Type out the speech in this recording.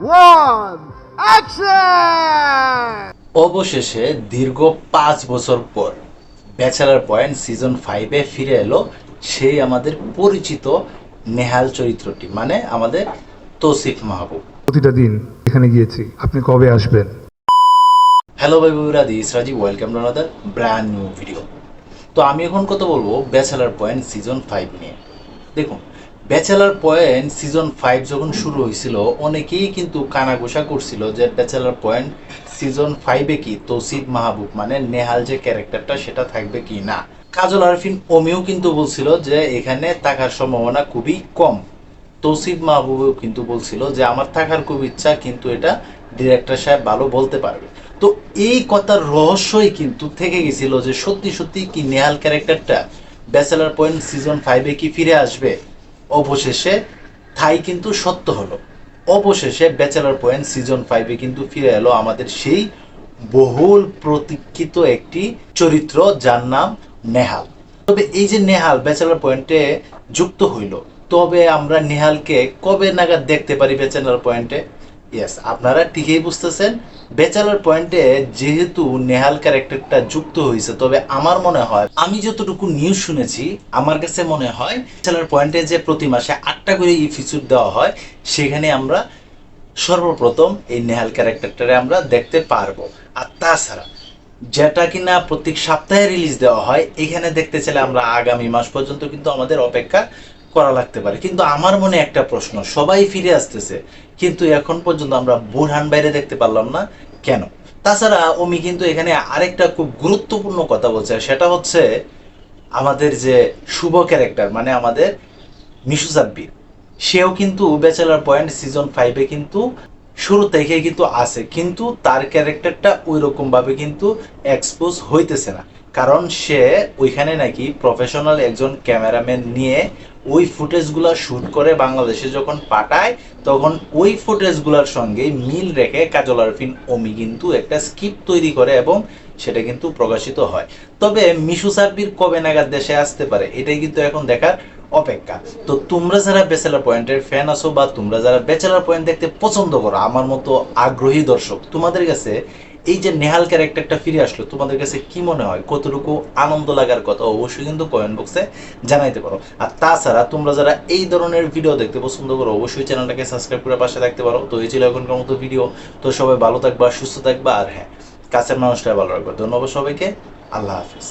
one, action! অবশেষে দীর্ঘ পাঁচ বছর পর ব্যাচেলার পয়েন্ট সিজন ফাইভে ফিরে এলো সেই আমাদের পরিচিত নেহাল চরিত্রটি মানে আমাদের তৌসিফ মাহবুব। প্রতিটা দিন এখানে গিয়েছি। আপনি কবে আসবেন? হ্যালো ভাই বন্ধুরা দিস রাজি welcome to another brand new video তো আমি এখন কথা বলব ব্যাচেলার পয়েন্ট সিজন ফাইভ নিয়ে। দেখুন ব্যাচেলার পয়েন্ট সিজন ফাইভ যখন শুরু হয়েছিল, অনেকেই কিন্তু কানাঘোষা করছিল যে ব্যাচেলার পয়েন্ট সিজন ফাইভে কি তৌসিফ মাহবুব মানে নেহাল যে ক্যারেক্টারটা সেটা থাকবে কি না? কাজল আরফিন অমিও কিন্তু বলছিল যে এখানে থাকার সম্ভাবনা খুবই কম। তৌসিফ মাহবুবও কিন্তু বলছিল যে আমার থাকার খুব ইচ্ছা, কিন্তু এটা ডিরেক্টর সাহেব ভালো বলতে পারবে। তো এই কথার রহস্যই কিন্তু থেকে গেছিল যে সত্যি সত্যি কি নেহাল ক্যারেক্টারটা ব্যাচেলার পয়েন্ট সিজন ফাইভে কি ফিরে আসবে? অবশেষে তাই কিন্তু সত্য হলো। অবশেষে ব্যাচেলার পয়েন্ট সিজন ফাইভে কিন্তু ফিরে এলো আমাদের সেই বহুল প্রতীক্ষিত একটি চরিত্র যার নাম নেহাল। তবে এই যে নেহাল ব্যাচেলার পয়েন্টে যুক্ত হইল, তবে আমরা নেহালকে কবে নাগাদ দেখতে পারি ব্যাচেলার পয়েন্টে? ইয়েস আপনারা ঠিকই বুঝতেছেন। ব্যাচেলার পয়েন্টে যেহেতু নেহাল ক্যারেক্টারটা যুক্ত হয়েছে তবে আমার মনে হয়, আমি যতটুকু নিউজ শুনেছি, আমার কাছে মনে হয় ব্যাচেলার পয়েন্টে যে প্রতি মাসে আটটা করে এপিসোড দেওয়া হয়, সেখানে আমরা সর্বপ্রথম এই নেহাল ক্যারেক্টারটারে আমরা দেখতে পারব। আর তাছাড়া, যেটা কিনা প্রত্যেক সপ্তাহে রিলিজ দেওয়া হয়, এখানে দেখতে চাইলে আমরা আগামী মাস পর্যন্ত কিন্তু আমাদের অপেক্ষা করা লাগতে পারে। কিন্তু আমার মনে একটা প্রশ্ন, সবাই ফিরে আসতেছে, কিন্তু এখন পর্যন্ত আমরা বুরহান বাইরে দেখতে পারলাম না, কেন? তাছাড়া অমি কিন্তু এখানে আরেকটা খুব গুরুত্বপূর্ণ কথা বলছে, সেটা হচ্ছে আমাদের যে শুভ ক্যারেক্টার মানে আমাদের মিশু সাব্বির। সেও কিন্তু ব্যাচেলার পয়েন্ট সিজন ফাইভে কিন্তু শুরু থেকে কিন্তু আছে, কিন্তু তার ক্যারেক্টারটা ওই রকম ভাবে কিন্তু এক্সপোজ হইতেছে না। কারণ সে ওইখানে নাকি প্রফেশনাল একজন ক্যামেরাম্যান নিয়ে ওই ফুটেজগুলো শ্যুট করে বাংলাদেশে যখন পাঠায়, তখন ওই ফুটেজগুলোর সঙ্গে মিল রেখে কাজল আরফিন, অমি কিন্তু একটা স্ক্রিপ্ট তৈরি করে এবং সেটা কিন্তু প্রকাশিত হয়। তবে মিশু সাব্বির কবে নাগাদ দেশে আসতে পারে, এটাই কিন্তু এখন দেখার অপেক্ষা। তো তোমরা যারা ব্যাচেলার পয়েন্টের ফ্যান আসো বা তোমরা যারা ব্যাচেলার পয়েন্ট দেখতে পছন্দ করো, আমার মতো আগ্রহী দর্শক, তোমাদের কাছে এই যে নেহাল ক্যারেক্টারটা ফিরে আসলো, তোমাদের কাছে কি মনে হয়? কতটুকু আনন্দ লাগার কথা? অবশ্যই কিন্তু কমেন্ট বক্সে জানাইতে পারো। আর তাছাড়া তোমরা যারা এই ধরনের ভিডিও দেখতে পছন্দ করো, অবশ্যই চ্যানেলটাকে সাবস্ক্রাইব করে পাশে থাকতে পারো। তো এই ছিল এখনকার মতো ভিডিও। তো সবাই ভালো থাকবা, সুস্থ থাকবা, আর হ্যাঁ কাছের মানুষটা ভালো রাখবা। ধন্যবাদ সবাইকে। আল্লাহ হাফিজ।